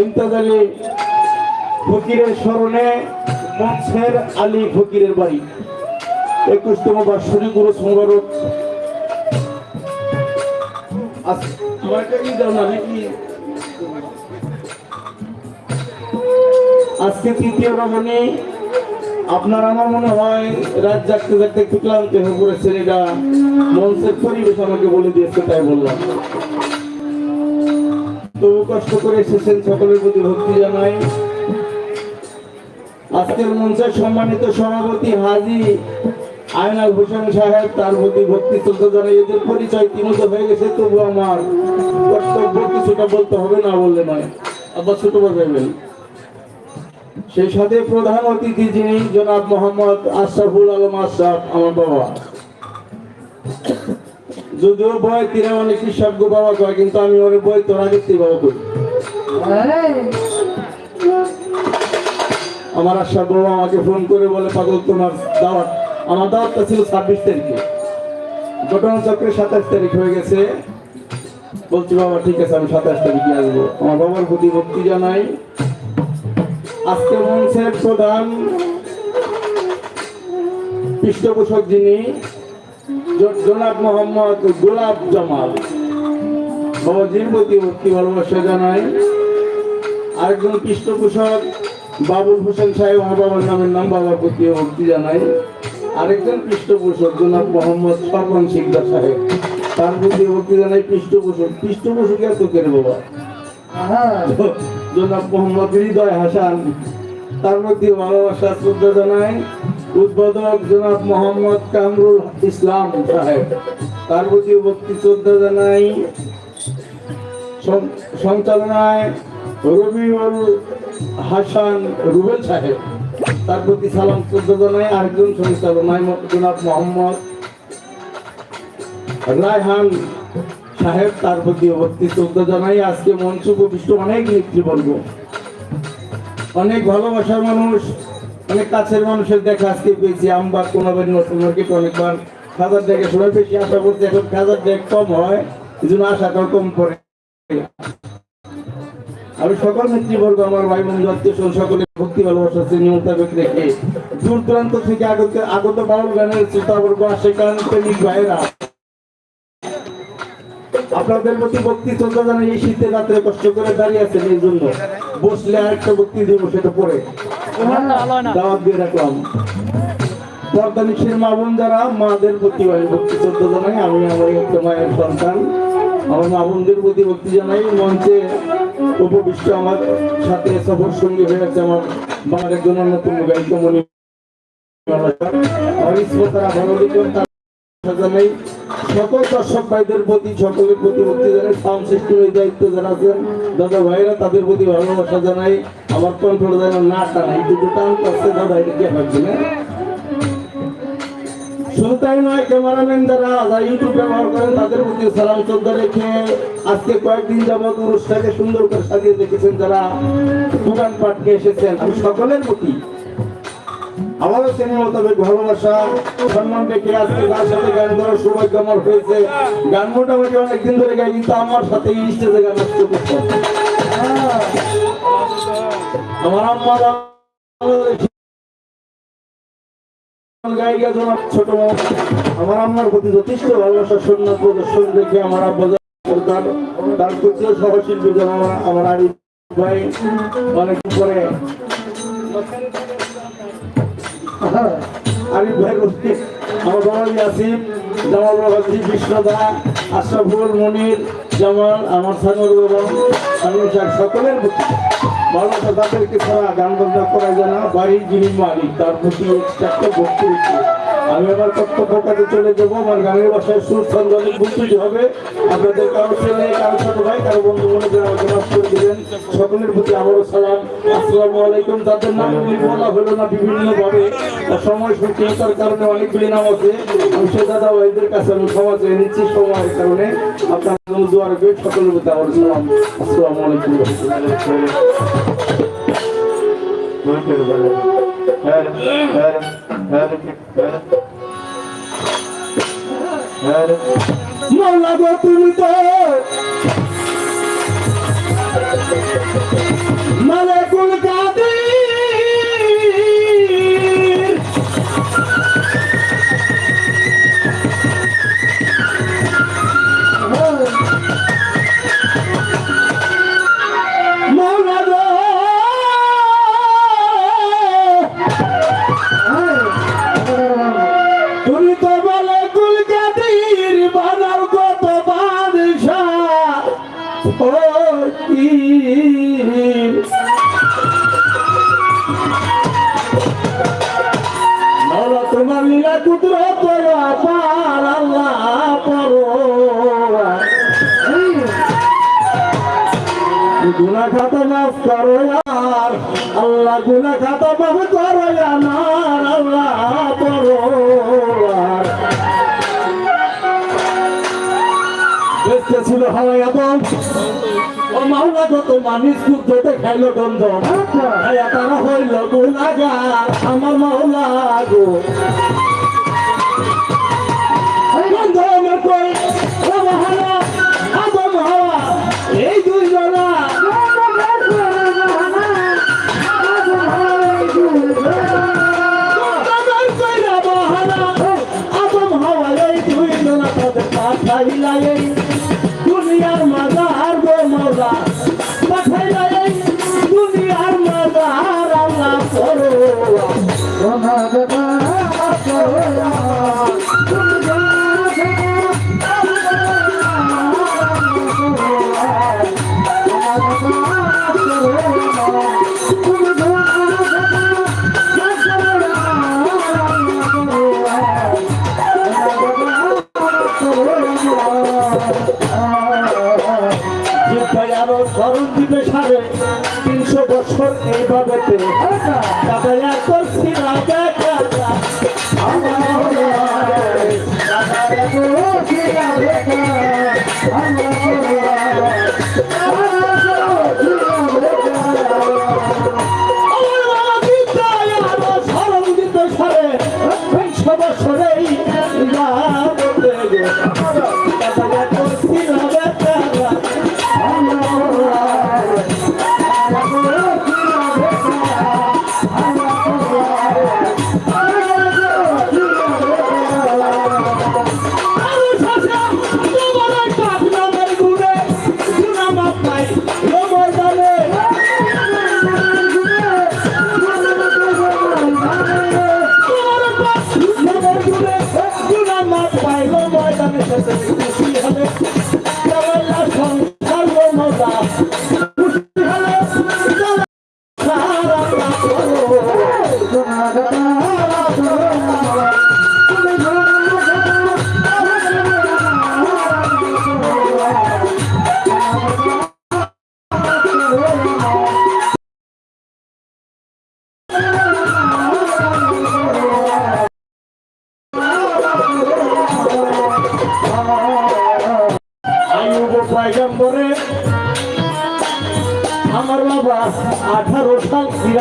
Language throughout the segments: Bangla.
ইমতাজ ফকিরের স্মরণে মনসের আলী ফকিরের বাড়ি। একুশতম বার্ষিক গুরু নাকি আজকে তৃতীয় রমণী। আপনার আমার মনে হয় রাত জাগতে জাগতে একটু ক্লান্ত হয়ে পড়েছেন, এটা মঞ্চের পরিবেশ আমাকে বলে দিয়েছে, তাই বললাম। তবু কষ্ট করে এসেছেন সকলের প্রতি ভক্তি জানাই। আজকের মঞ্চের সম্মানিত সভাপতি হাজি আয়নাল হোসেন সাহেব, তার প্রতি ভক্তি শ্রদ্ধা জানাই। এদের পরিচয় তিনতে হয়ে গেছে, তবু আমার কর্তব্য কিছুটা বলতে হবে না বললে নয়। আবার ছোট ভাবেন সেই সাথে প্রধান অতিথি যিনি, জনাব মোহাম্মদ আশরাফুল আলম আশরাফ, আমার বাবা। যদিও বয় তিরা অনেক কৃষজ্ঞ বাবা কয় কিন্তু আমি ওর বই তোরা দেখতে বাবা করি আমার আশা বাবা আমাকে ফোন করে বলে পাগল তোমার দাওয়াত আমার দাওয়াতটা ছিল ছাব্বিশ তারিখে। ঘটনা চক্রে সাতাশ তারিখ হয়ে গেছে। বলছি বাবা ঠিক আছে আমি সাতাশ তারিখে আসব। আমার বাবার প্রতি ভক্তি জানাই। আজকে মঞ্চের প্রধান পৃষ্ঠপোষক যিনি জনাব মোহাম্মদ গোলাপ জামাল। বাবাজির প্রতি ভক্তি ভালোবাসা জানাই। আরেকজন পৃষ্ঠপোষক বাবুল হোসেন সাহেব আমার বাবার নামের নাম বাবার প্রতি ভক্তি জানাই। আরেকজন পৃষ্ঠপোষক জনাব মোহাম্মদ স্বপন শিকদার সাহেব, তার প্রতি ভক্তি জানাই পৃষ্ঠপোষক পৃষ্ঠপোষক এত কেন বাবা? জনাব মোহাম্মদ হৃদয় হাসান, তার মধ্যে ভালোবাসা, শ্রদ্ধা জানাই। উদ্বোধক জনাব মোহাম্মদ কামরুল ইসলাম সাহেব। তার প্রতি ভক্তি শ্রদ্ধা জানাই। সঞ্চালনায় রবিউল হাসান রুবেল সাহেব। তার প্রতি সালাম শ্রদ্ধা জানাই। আরেকজন সঞ্চালনায় জনাব মোহাম্মদ রায়হান সাহেব। তার প্রতি ভক্তি শ্রদ্ধা জানাই। আজকে মঞ্চ উপবিষ্ট অনেক নেতৃবর্গ, অনেক ভালোবাসার মানুষ। অনেক কাছের মানুষের দেখা আজকে পেয়েছি আমবার কোনোবার নতুন মার্কেট অনেকবার। খাজার ডেকে সবাই বেশি আশা করছে, এখন খাজার ডেক কম হয়, এই জন্য আশাটাও কম পড়ে। আমি সকল নেতৃবর্গ আমার ভাই বন্ধু আত্মীয় সকলে ভক্তি, ভালোবাসা, শ্রেণি মোতাবেক রেখে দূর দূরান্ত থেকে আগত আগত বাউল গানের শ্রোতাবর্গ আসে কারণ প্রেমিক ভাইয়েরা। আপনাদের প্রতি ভক্তি শ্রদ্ধা জানাই এই শীতের রাত্রে কষ্ট করে দাঁড়িয়ে আছেন এই জন্য। বসলে আরেকটা ভক্তি দিব সেটা পরে। দাওয়াত দিয়ে রাখলাম। পর্দা মা বোন যারা, মাদের প্রতি ভক্তি জানাই। আমি আমার একটা মায়ের সন্তান। আমার মা বোনদের প্রতি ভক্তি জানাই। মঞ্চে উপবিষ্ট আমার সাথে সফর সঙ্গী হয়ে আছে আমার বাংলার অন্যতম গায়িকা মণি আমার ভালো সকল দর্শক ভাইদের প্রতি, সকলের প্রতি দায়িত্ব দাদা ভাইরা তাদের প্রতি ভালোবাসা জানাই, আমার কন্ট্রোল যেন না দুটো টান দাদা, এটা কে শুধু তাই নয় ক্যামেরাম্যান যারা যারা ইউটিউব ব্যবহার করেন, তাদের প্রতি সালাম শ্রদ্ধা রেখে আজকে কয়েকদিন যাবত অনুষ্ঠানকে সুন্দর করে সাজিয়ে যারা এসেছেন। আমি সকলের প্রতি আমারও শ্রেণি মোতাবেক ভালোবাসা সম্মান রেখে আজকে তার সাথে গান করার সৌভাগ্য আমার হয়েছে। গান মোটামুটি অনেকদিন ধরে গাই, কিন্তু আমার সাথে এই স্টেজে গান আসতে আমার আম্মা আমার প্রতি যথেষ্ট ভালোবাসা প্রদর্শন দেখে আমার আমার ভাই অনেক পরে আরিফ ভাই বলছি আমার বাবা ইয়াসিন জামাল বাবাজি বিষ্ণদা আশরাফুল, মনির, জামাল, আমার সাগর বাবা সানুর শাহ সকলের ভালোবাসা তাদেরকে ছাড়া গান বাজনা করা যায় না। বাড়ির যিনি মালিক, তার প্রতি একটা ভক্তি আমি আমার কর্তব্য কাজে চলে যাব আমার গানের বাসায় সুর ছন্দ অনেক বুঝতে হবে। আপনাদের কারও ছেলে কারও ছোট ভাই, কারও বন্ধু করে আমাকে মাফ করে দিলেন সকলের প্রতি আবারও সালাম। আসসালামু আলাইকুম। তাদের নাম বলা হলো না বিভিন্নভাবে সময় সূচনতার কারণে অনেকগুলি নাম আছে। আমি সে দাদা ভাইদের কাছে আমি ক্ষমা চেয়ে নিচ্ছি, সময়ের কারণে। আপনার দোয়া রাখবে সকলের প্রতি আবারও সালাম। আসসালামু আলাইকুম। মৌলা গো তুমি তো ফকির ছিল হাওয়াই এবং ও মাওলা যত মানুষ কুদ্দতে খাইল গন্ধ খাইয়া তারা হইল গুনাগার আমার মাওলা গো। গন্ধ আমার কই? বছর এইভাবেতে তাদের এত সিনা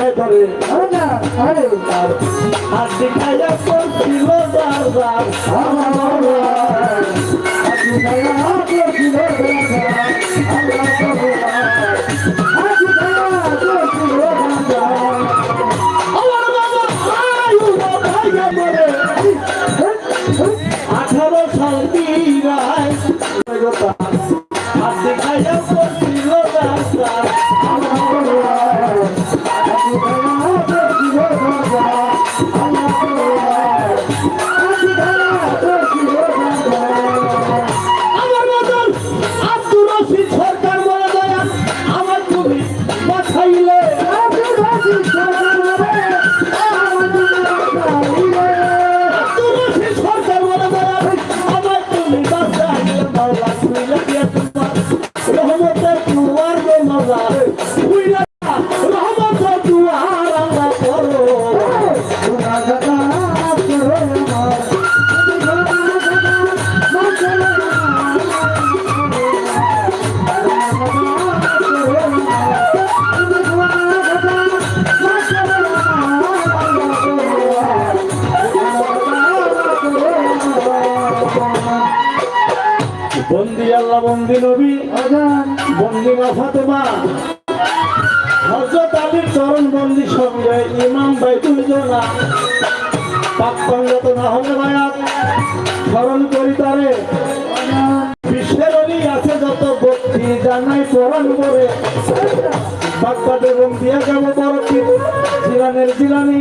সাল ফিরায় ধরে আর হাত দেখাইয়া করছিল বারবার। আমার মা। ফাতেমা হজরত আলীর চরণ বন্দি সঙ্গে ইমাম বাইতুল জোনা পাকপাঙ্গত না হলে মায়াত স্মরণ করি তারে। বিশ্বের অলি আছে যত ভক্তি, জানাই পরণ করে। বাগবাদ এবং দিয়া যাব বরফি জিলানের জিলানি।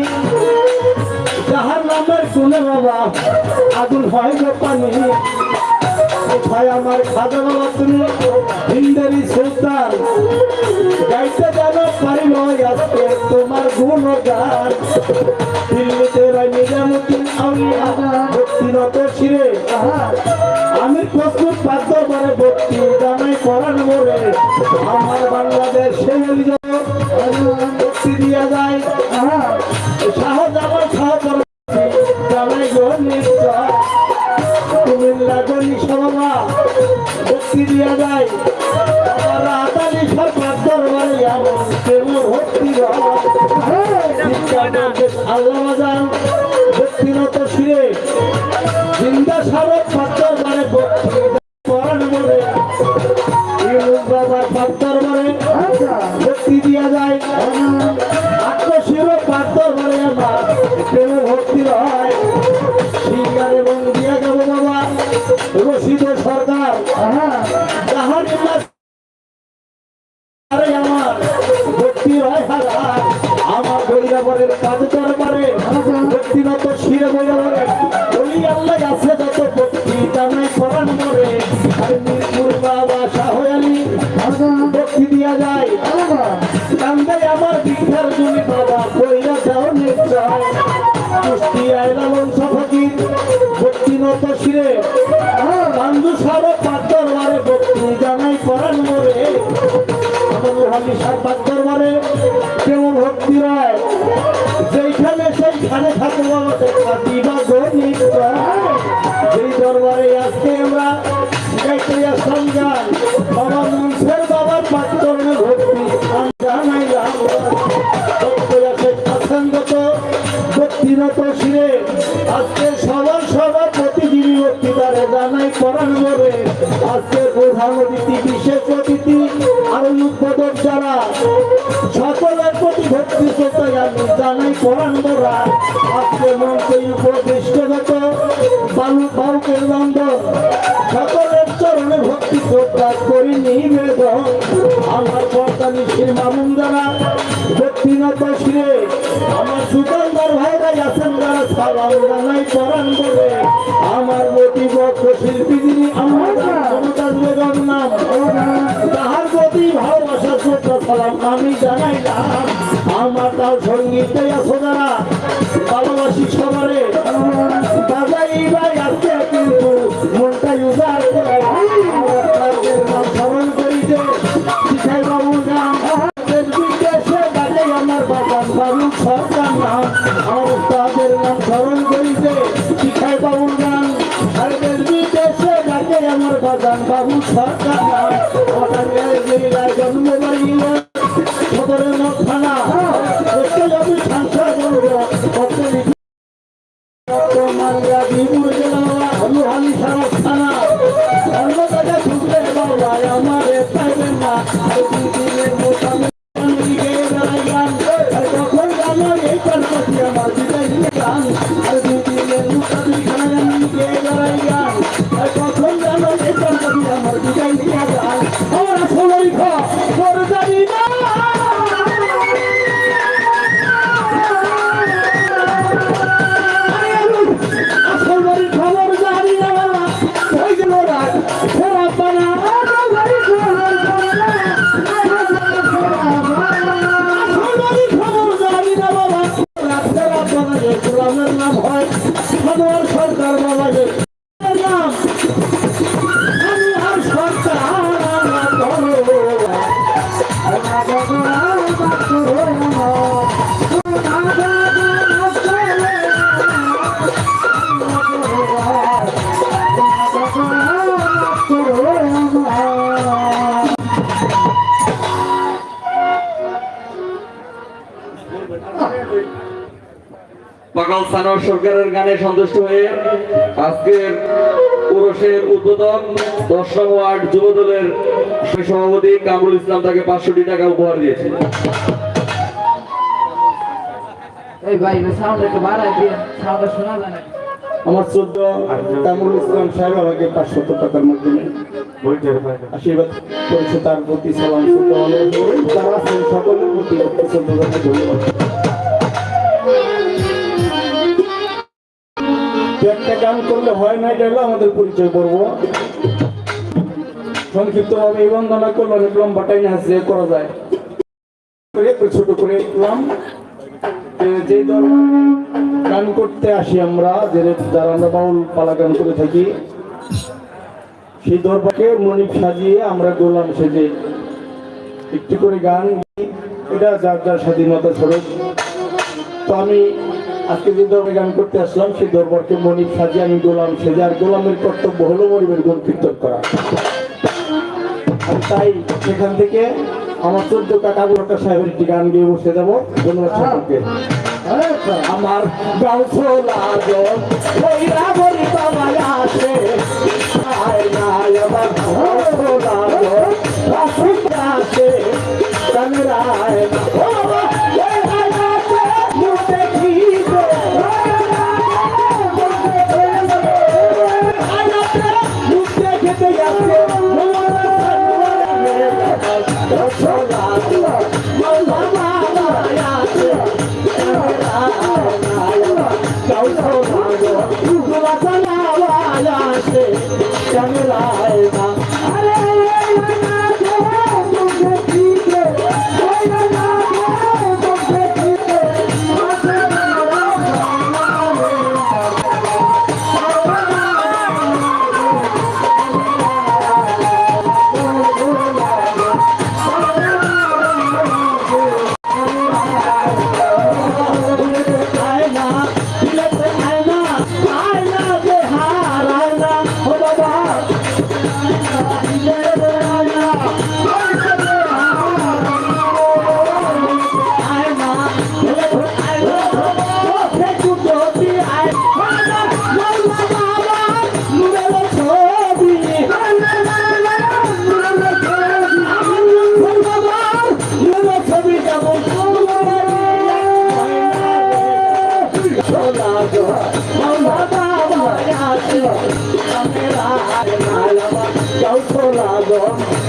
যাহার নামের শুনে বাবা আগুন হয় ভাই, আমার খাজা বাবা তুমি হিন্দারি সুলতান। গাইতে জানো পারি নয় আজকে তোমার গুণ গান দিল্লিতে রায় নিজামুদ্দিন আমি ভক্তিরত শিরে। পরাণ মরে বাবা পাত্তর বিনত শিরে আজকে সবার সবার প্রতিদিনই বক্তৃতার জানাই করান করে। আজকে প্রধান অতিথি, বিশেষ অতিথি, আর উদ্বোধক যারা, সকলের প্রতি ভক্তি, শ্রদ্ধা জানাই করান করা। আজকে মঞ্চে উপদেষ্টাগত বালু বালকের দ্বন্দ্ব সকলের চরণে ভক্তি, শ্রদ্ধা করি, নিবেদন। আমার কর্তা নিশ্চির মামুন গোপীনাথ আসলে আমার সুকান্দার ভাইরা আছেন যারা সারা নাই পরাণ করে। আমার মোটি বক্ষ শিল্পী যিনি কামাল সানোর সরকারের গানে সন্তুষ্ট হয়ে আজকের পুরুষের উদ্বোধন দশম ওয়ার্ড যুব দলের সভাপতি কামরুল ইসলাম তাকে পাঁচশোটি টাকা উপহার দিয়েছে। আমার চোদ্দ কামরুল ইসলাম সাহেব আমাকে পাঁচশত টাকার মাধ্যমে আশীর্বাদ করেছে তার প্রতি সালাম সকলের প্রতি ধন্যবাদ। একটা গান করলে হয় না এটা হলো আমাদের পরিচয় পর্ব সংক্ষিপ্তভাবে এই বন্দনা করলে অনেক লম্বা টাইম আছে, করা যায়। ছোট করে এলাম যে ধর গান করতে আসি আমরা, যে যারা আমরা বাউল পালা গান করে থাকি, সেই দরবারকে মনিক সাজিয়ে আমরা গোলাম সেজে একটি করে গান। এটা যার যার স্বাধীনতা স্বরূপ। তো আমি আজকে যে দরবারে গান করতে আসলাম, সেই দরবারকে মনিক সাজিয়ে, আমি গোলাম সেজে, আর গোলামের কর্তব্য হলো মরিবের গুণ কীর্তন করা। তাই সেখান থেকে আমার চোদ্দ কাকা বুড়োটা সাহেবের একটি গান গিয়ে বসে যাব। ধন্যবাদ সকলকে। আমার গাও ছোলা আসে। আসে। Don't pull out